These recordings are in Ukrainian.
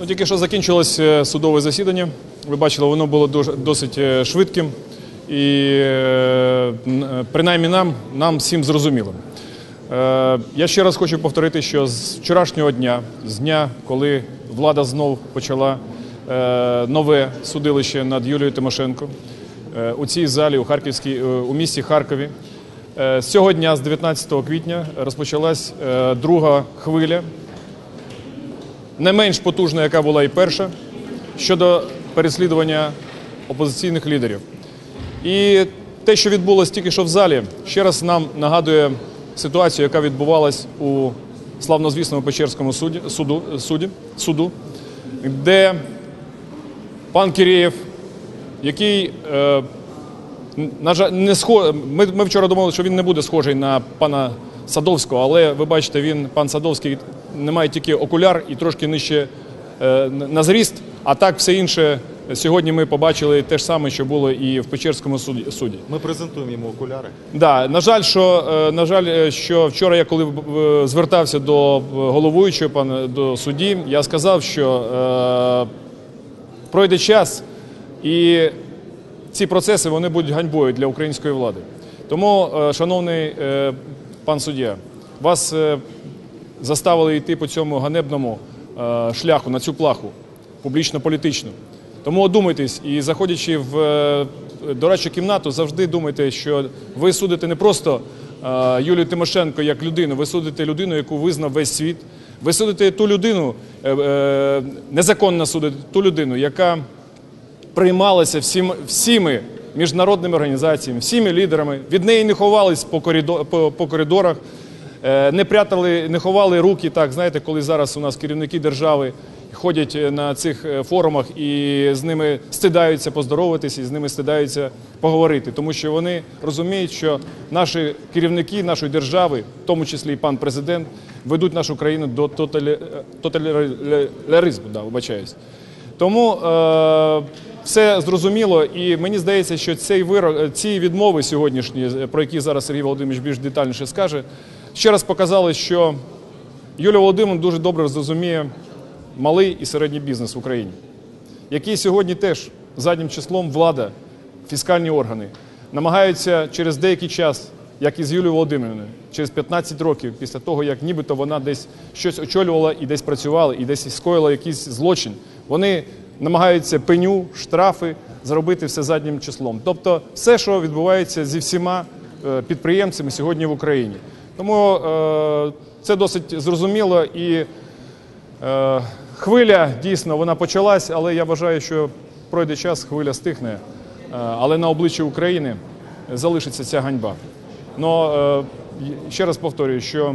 Ну, тільки що закінчилось е, судове засідання. Ви бачили, воно було досить е, швидким і е, принаймні нам, нам всім зрозумілим. Я ще раз хочу повторити, що з вчорашнього дня, з дня, коли влада знов почала нове судилище над Юлією Тимошенко у цій залі у Харківській у місті Харкові. З цього дня, з 19 квітня, розпочалась друга хвиля не менш потужна, яка була і перша, щодо переслідування опозиційних лідерів. І те, що відбулося тільки що в залі, ще раз нам нагадує ситуацію, яка відбувалась у славнозвісному Печерському суді, суду, суді, суду, де пан Кірєєв, який, е, на жаль, не схо... ми, ми вчора думали, що він не буде схожий на пана Садовського, але ви бачите, він, пан Садовський, не має тільки окуляр і трошки нижче е, на зріст, а так все інше. Сьогодні ми побачили те ж саме, що було і в Печерському суді. Ми презентуємо йому окуляри. Да, на жаль, що е, на жаль, е, що вчора я коли звертався до головуючого пана до судді, я сказав, що е, пройде час і ці процеси вони будуть ганьбою для української влади. Тому, е, шановний е, пан суддя, вас е, заставили йти по цьому ганебному е, шляху на цю плаху публічно-політичну. Тому одумайтесь і заходячи в е, дорадчу кімнату, завжди думайте, що ви судите не просто е, Юлію Тимошенко як людину, ви судите людину, яку визнав весь світ. Ви судите ту людину, незаконно судите ту людину, яка приймалася всім, всіми міжнародними організаціями, всіми лідерами. Від неї не ховались по, коридо, по, по коридорах, не прятали, не ховали руки. Так, знаєте, коли зараз у нас керівники держави ходять е, на цих е, форумах і з ними стидаються поздороватися, і з ними стидаються поговорити, тому що вони розуміють, що наші керівники нашої держави, в тому числі і пан президент, ведуть нашу країну до тоталі- тоталітаризму, да, вибачаюсь. Тому е, все зрозуміло, і мені здається, що цей вирок, ці відмови сьогоднішні, е, про які зараз Сергій Володимирович більш детальніше скаже, ще раз показали, що Юлія Володимирівна дуже добре зрозуміє малий і середній бізнес в Україні, який сьогодні теж заднім числом влада, фіскальні органи намагаються через деякий час, як і з Юлією Володимирівною, через 15 років після того, як нібито вона десь щось очолювала і десь працювала, і десь скоїла якийсь злочин, вони намагаються пеню, штрафи зробити все заднім числом. Тобто все, що відбувається зі всіма е, підприємцями сьогодні в Україні. Тому е, це досить зрозуміло і Е, Хвиля дійсно вона почалась, але я вважаю, що пройде час, хвиля стихне. Е, Але на обличчі України залишиться ця ганьба. Но ще раз повторюю, що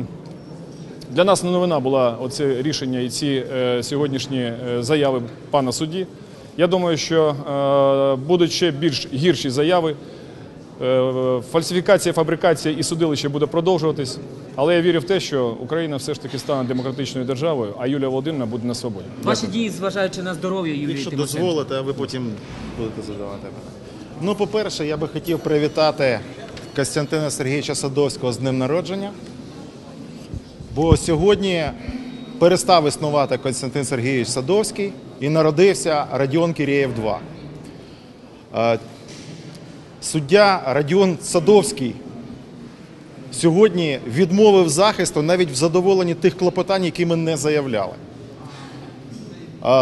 для нас не новина була оце рішення і ці сьогоднішні заяви пана судді. Я думаю, що будуть ще більш гірші заяви. Е, Фальсифікація, фабрикація і судилище буде продовжуватись, але я вірю в те, що Україна все ж таки стане демократичною державою, а Юлія Володимирівна буде на свободі. Ваші дії, зважаючи на здоров'я Юлії Якщо Тимошенко. дозволите, а ви потім будете задавати питання. Ну, по-перше, я би хотів привітати Костянтина Сергійовича Садовського з днем народження. Бо сьогодні перестав існувати Костянтин Сергійович Садовський і народився Радіон Кірєєв 2. Суддя Радіон Садовський сьогодні відмовив захисту навіть в задоволенні тих клопотань, які ми не заявляли.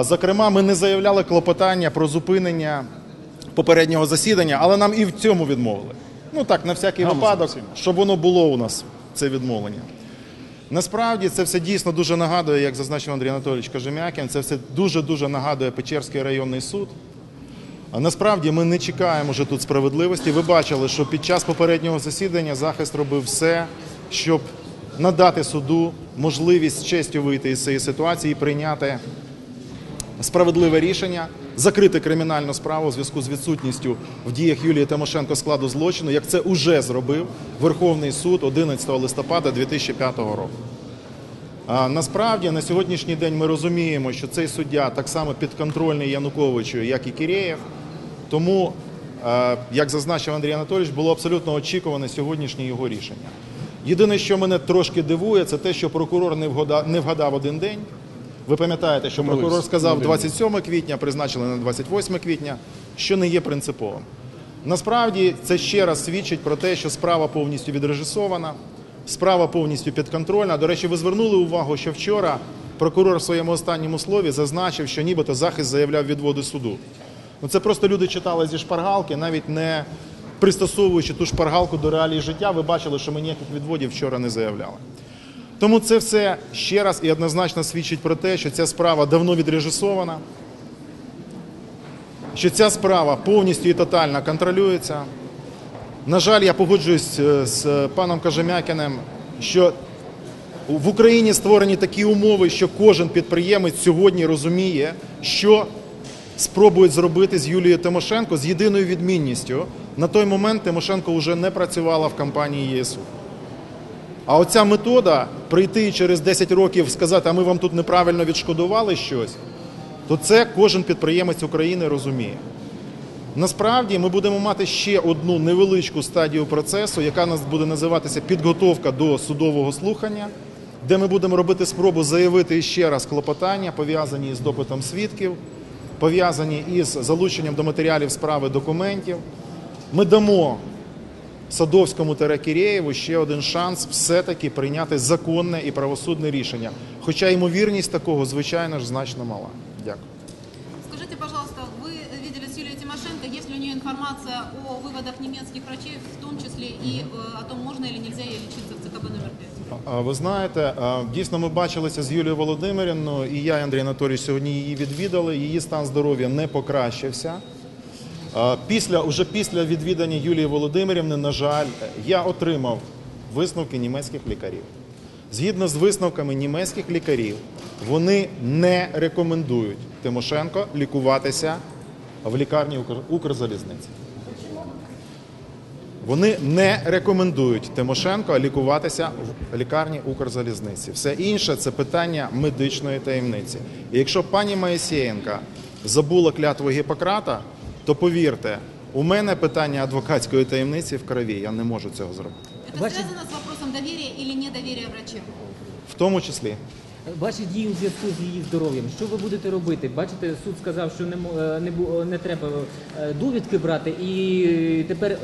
Зокрема, ми не заявляли клопотання про зупинення попереднього засідання, але нам і в цьому відмовили. Ну так, на всякий випадок, щоб воно було у нас, це відмовлення. Насправді це все дійсно дуже нагадує, як зазначив Андрій Анатолійович Кожем'якін, це все дуже-дуже нагадує Печерський районний суд. Насправді ми не чекаємо вже тут справедливості. Ви бачили, що під час попереднього засідання захист робив все, щоб надати суду можливість з честю вийти із цієї ситуації і прийняти справедливе рішення, закрити кримінальну справу у зв'язку з відсутністю в діях Юлії Тимошенко складу злочину, як це уже зробив Верховний суд 11 листопада 2005 року. Насправді на сьогоднішній день ми розуміємо, що цей суддя так само підконтрольний Януковичу, як і Кірєєв. Тому, е, як зазначив Андрій Анатолійович, було абсолютно очікуване сьогоднішнє його рішення. Єдине, що мене трошки дивує, це те, що прокурор не вгадав, не вгадав один день. Ви пам'ятаєте, що прокурор сказав 27 квітня, призначили на 28 квітня, що не є принциповим. Насправді це ще раз свідчить про те, що справа повністю відрежисована, справа повністю підконтрольна. До речі, ви звернули увагу, що вчора прокурор в своєму останньому слові зазначив, що нібито захист заявляв відводи суду. Ну це просто люди читали зі шпаргалки, навіть не пристосовуючи ту шпаргалку до реалій життя. Ви бачили, що ми ніяких відводів вчора не заявляли. Тому це все ще раз і однозначно свідчить про те, що ця справа давно відрежисована, що ця справа повністю і тотально контролюється. На жаль, я погоджуюсь е, з паном Кажемякіним, що в Україні створені такі умови, що кожен підприємець сьогодні розуміє, що спробують зробити з Юлією Тимошенко з єдиною відмінністю. На той момент Тимошенко вже не працювала в компанії ЄСУ. А оця метода прийти через 10 років сказати, а ми вам тут неправильно відшкодували щось, то це кожен підприємець України розуміє. Насправді ми будемо мати ще одну невеличку стадію процесу, яка нас буде називатися підготовка до судового слухання, де ми будемо робити спробу заявити ще раз клопотання, пов'язані з допитом свідків, пов'язані із залученням до матеріалів справи документів. Ми дамо Садовському та Кірєєву ще один шанс все-таки прийняти законне і правосудне рішення. Хоча ймовірність такого, звичайно ж, значно мала. Дякую. Скажите, пожалуйста, вы видели с Юлией Тимошенко, есть ли у нее информация о выводах немецких врачей, в том числе и э, о том, можно или нельзя ей лечиться в ЦКБ номер 5? А, ви знаєте, дійсно ми бачилися з Юлією Володимирівною, і я, Андрій Анатолійович, сьогодні її відвідали. Її стан здоров'я не покращився. Після, уже після відвідання Юлії Володимирівни, на жаль, я отримав висновки німецьких лікарів. Згідно з висновками німецьких лікарів, вони не рекомендують Тимошенко лікуватися в лікарні Укр- Укрзалізниці. Вони не рекомендують Тимошенко лікуватися в лікарні Укрзалізниці. Все інше це питання медичної таємниці. І якщо пані Моїсеєнка забула клятву Гіппократа, то повірте, у мене питання адвокатської таємниці в крові. Я не можу цього зробити. Ваши- связано с вопросом доверия или недоверия врачам? В тому числі. Ваші дії у зв'язку з її здоров'ям. Що ви будете робити? Бачите, суд сказав, що не е, не, не треба е, довідки брати, і тепер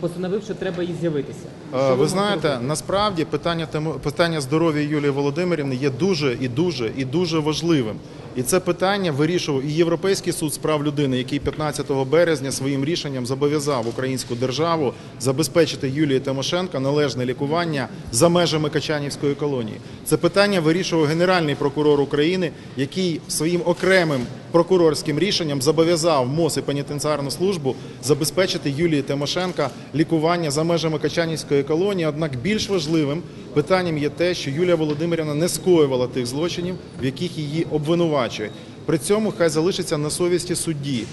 постановив, що треба їй з'явитися. Е, Ви знаєте, робити? насправді питання питання здоров'я Юлії Володимирівни є дуже і дуже і дуже важливим. І це питання вирішував і Європейський суд з прав людини, який 15 березня своїм рішенням зобов'язав українську державу забезпечити Юлії Тимошенко належне лікування за межами Качанівської колонії. Це питання вирішував Генеральний прокурор України, який своїм окремим прокурорським рішенням зобов'язав МОЗ і пенітенціарну службу забезпечити Юлії Тимошенка лікування за межами Качанівської колонії. Однак більш важливим питанням є те, що Юлія Володимирівна не скоювала тих злочинів, в яких її обвинувачують. При цьому хай залишиться на совісті судді,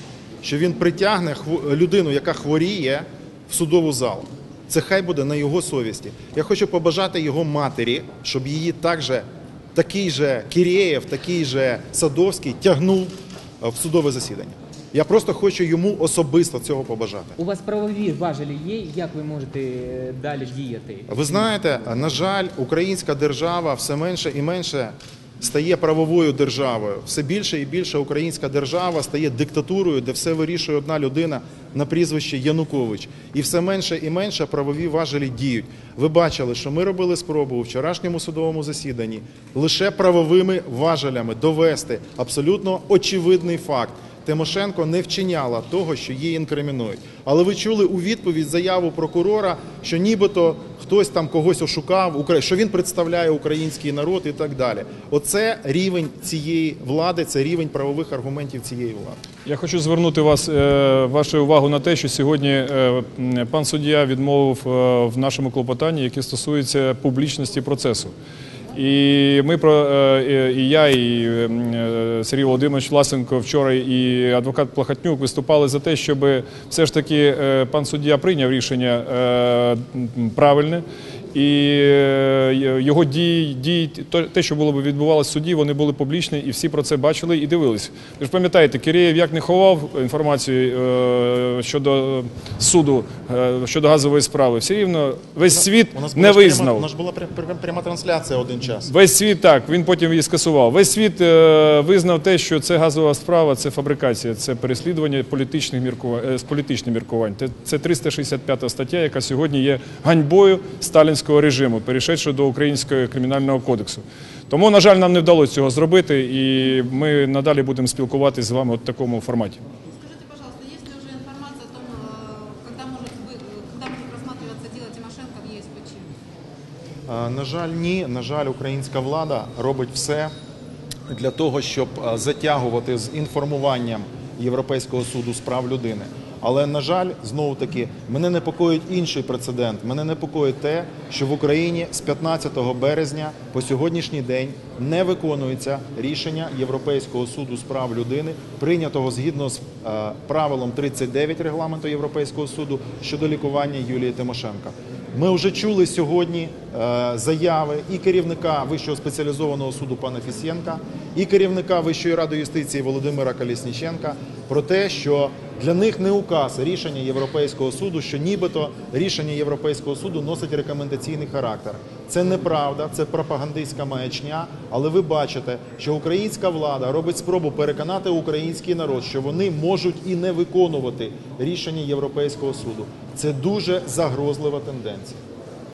що він притягне людину, яка хворіє, в судову залу. Це хай буде на його совісті. Я хочу побажати його матері, щоб її також такий же Кірєєв, такий же Садовський тягнув в судове засідання. Я просто хочу йому особисто цього побажати. У вас правові важелі є, як ви можете е, далі діяти? Ви знаєте, на жаль, українська держава все менше і менше стає правовою державою. Все більше і більше українська держава стає диктатурою, де все вирішує одна людина на прізвище Янукович. І все менше і менше правові важелі діють. Ви бачили, що ми робили спробу у вчорашньому судовому засіданні лише правовими важелями довести абсолютно очевидний факт. Тимошенко не вчиняла того, що її інкримінують. Але ви чули у відповідь заяву прокурора, що нібито хтось там когось ошукав, що він представляє український народ і так далі. Оце рівень цієї влади, це рівень правових аргументів цієї влади. Я хочу звернути вас, е, вашу увагу на те, що сьогодні е, пан суддя відмовив е, в нашому клопотанні, яке стосується публічності процесу. І ми про е, і я, і е, Сергій Володимирович Власенко вчора і адвокат Плахатнюк виступали за те, щоб все ж таки е, пан суддя прийняв рішення правильне І е, його дії, дії, то- те, що було б відбувалося в суді, вони були публічні, і всі про це бачили і дивились. Ви ж пам'ятаєте, Кирєєв як не ховав інформацію е, щодо суду, е, щодо газової справи, все рівно весь світ У нас не була визнав. У нас була пря- пря- пряма трансляція один час. Весь світ так, він потім її скасував. Весь світ е, визнав те, що це газова справа, це фабрикація, це переслідування політичних міркувань, е, з політичних міркувань. Це, це 365 стаття, яка сьогодні є ганьбою сталінського режиму, перейшедши до українського кримінального кодексу. Тому, на жаль, нам не вдалося цього зробити, і ми надалі будемо спілкуватися з вами от в такому форматі. Скажите, пожалуйста, есть ли уже информация о том, э, когда может, вы- э, когда может рассматриваться дело Тимошенко в ЕСПЧ? Е, На жаль, ні. На жаль, українська влада робить все для того, щоб е, затягувати з інформуванням Європейського суду з прав людини. Але на жаль, знову таки, мене непокоїть інший прецедент. Мене непокоїть те, що в Україні з 15 березня по сьогоднішній день не виконується рішення Європейського суду з прав людини, прийнятого згідно з е, правилом 39 регламенту Європейського суду щодо лікування Юлії Тимошенка. Ми вже чули сьогодні е, заяви і керівника Вищого спеціалізованого суду пана Фісєнка, і керівника Вищої ради юстиції Володимира Колісніченка про те, що для них не указ рішення Європейського суду, що нібито рішення Європейського суду носить рекомендаційний характер. Це неправда, це пропагандистська маячня. Але ви бачите, що українська влада робить спробу переконати український народ, що вони можуть і не виконувати рішення Європейського суду. Це дуже загрозлива тенденція.